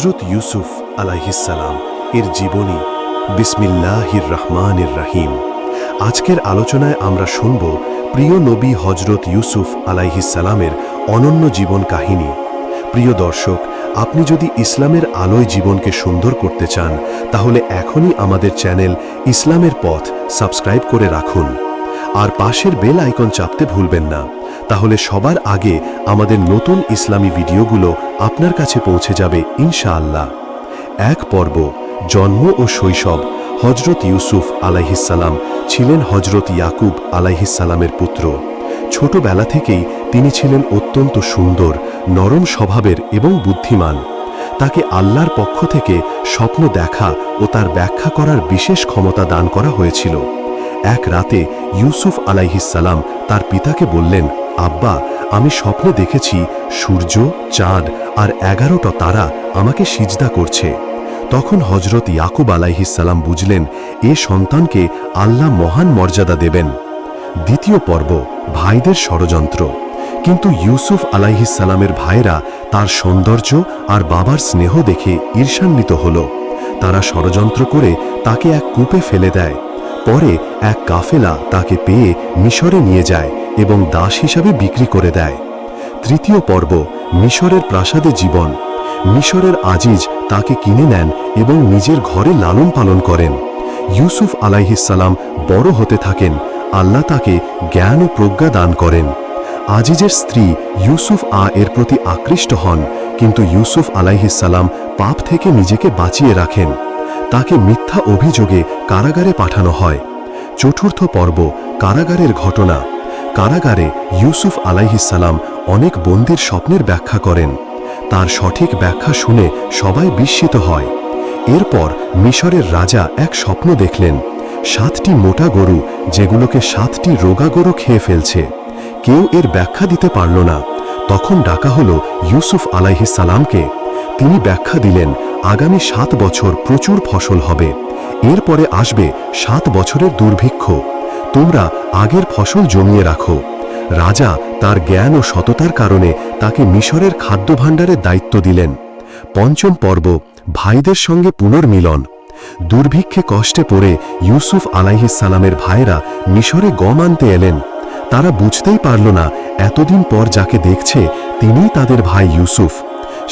হজরত ইউসুফ আলাইহিসালাম এর জীবনী বিসমিল্লাহির রহমানির রাহিম। আজকের আলোচনায় আমরা শুনব প্রিয় নবী হজরত ইউসুফ আলাইহিসালামের অনন্য জীবন কাহিনী। প্রিয় দর্শক, আপনি যদি ইসলামের আলোয় জীবনকে সুন্দর করতে চান, তাহলে এখনই আমাদের চ্যানেল ইসলামের পথ সাবস্ক্রাইব করে রাখুন। আর পাশের বেল আইকন চাপতে ভুলবেন না। তাহলে সবার আগে আমাদের নতুন ইসলামী ভিডিওগুলো আপনার কাছে পৌঁছে যাবে ইনশাআল্লাহ। এক পর্ব, জন্ম ও শৈশব হজরত ইউসুফ আলাইহিসাল্লাম ছিলেন হজরত ইয়াকুব আলাইহিসাল্লামের পুত্র। ছোটবেলা থেকেই তিনি ছিলেন অত্যন্ত সুন্দর, নরম স্বভাবের এবং বুদ্ধিমান। তাকে আল্লাহর পক্ষ থেকে স্বপ্ন দেখা ও তার ব্যাখ্যা করার বিশেষ ক্ষমতা দান করা হয়েছিল। এক রাতে ইউসুফ আলাইহিসাল্লাম তার পিতাকে বললেন, আব্বা আমি স্বপ্নে দেখেছি সূর্য, চাঁদ আর এগারোটা তারা আমাকে সিজদা করছে। তখন হজরত ইয়াকুব আলাইহিসাল্লাম বুঝলেন, এ সন্তানকে আল্লাহ মহান মর্যাদা দেবেন। দ্বিতীয় পর্ব, ভাইদের ষড়যন্ত্র। কিন্তু ইউসুফ আলাইহিসাল্লামের ভাইরা তার সৌন্দর্য আর বাবার স্নেহ দেখে ঈর্ষান্বিত হল। তারা ষড়যন্ত্র করে তাকে এক কূপে ফেলে দেয়। পরে এক কাফেলা তাকে পেয়ে মিশরে নিয়ে যায়। এবং দাস হিসাবে বিক্রি করে দেয়। তৃতীয় পর্ব, মিশরের প্রাসাদে জীবন। মিশরের আজিজ তাকে কিনে নেন এবং নিজের ঘরে লালন পালন করেন। ইউসুফ আলাইহিসাল্লাম বড় হতে থাকেন, আল্লাহ তাকে জ্ঞান ও প্রজ্ঞা দান করেন। আজিজের স্ত্রী ইউসুফ আ এর প্রতি আকৃষ্ট হন, কিন্তু ইউসুফ আলাইহিসাল্লাম পাপ থেকে নিজেকে বাঁচিয়ে রাখেন। তাকে মিথ্যা অভিযোগে কারাগারে পাঠানো হয়। চতুর্থ পর্ব, কারাগারের ঘটনা। কারাগারে ইউসুফ আলাইহিসাল্লাম অনেক বন্দির স্বপ্নের ব্যাখ্যা করেন। তার সঠিক ব্যাখ্যা শুনে সবাই বিস্মিত হয়। এরপর মিশরের রাজা এক স্বপ্ন দেখলেন, সাতটি মোটা গরু যেগুলোকে সাতটি রোগা গরু খেয়ে ফেলছে। কেউ এর ব্যাখ্যা দিতে পারল না। তখন ডাকা হলো ইউসুফ আলাইহিসালামকে তিনি ব্যাখ্যা দিলেন, আগামী সাত বছর প্রচুর ফসল হবে। এরপরে আসবে সাত বছরের দুর্ভিক্ষ। তোমরা আগের ফসল জমিয়ে রাখো। রাজা তার জ্ঞান ও সততার কারণে তাকে মিশরের খাদ্য ভাণ্ডারের দায়িত্ব দিলেন। পঞ্চম পর্ব, ভাইদের সঙ্গে পুনর্মিলন। দুর্ভিক্ষে কষ্টে পড়ে ইউসুফ আলাইহিসালামের ভাইরা মিশরে গম আনতে এলেন। তারা বুঝতেই পারল না, এতদিন পর যাকে দেখছে, তিনিই তাদের ভাই ইউসুফ।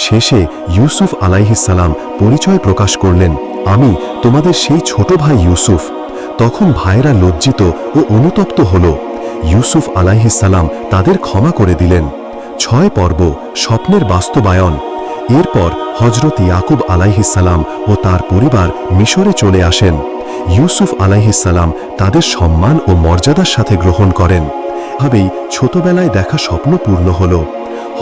শেষে ইউসুফ আলাইহিসাল্লাম পরিচয় প্রকাশ করলেন, আমি তোমাদের সেই ছোট ভাই ইউসুফ। তখন ভাইরা লজ্জিত ও অনুতপ্ত হল। ইউসুফ আলাইহিসাল্লাম তাদের ক্ষমা করে দিলেন। ছয় পর্ব স্বপ্নের বাস্তবায়ন। এরপর হজরত ইয়াকুব আলাইহিসাল্লাম ও তার পরিবার মিশরে চলে আসেন। ইউসুফ আলাইহিসাল্লাম তাদের সম্মান ও মর্যাদার সাথে গ্রহণ করেন। ভাবেই ছোটবেলায় দেখা স্বপ্ন পূর্ণ হল।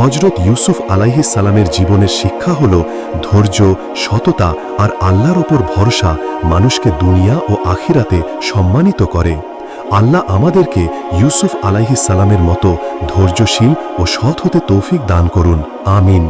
হজরত ইউসুফ আলাইহিসাল্লামের জীবনের শিক্ষা হল ধৈর্য, সততা আর আল্লাহর ওপর ভরসা মানুষকে দুনিয়া ও আখিরাতে সম্মানিত করে। আল্লাহ আমাদেরকে ইউসুফ আলাইহিসাল্লামের মতো ধৈর্যশীল ও সৎ হতে তৌফিক দান করুন। আমিন।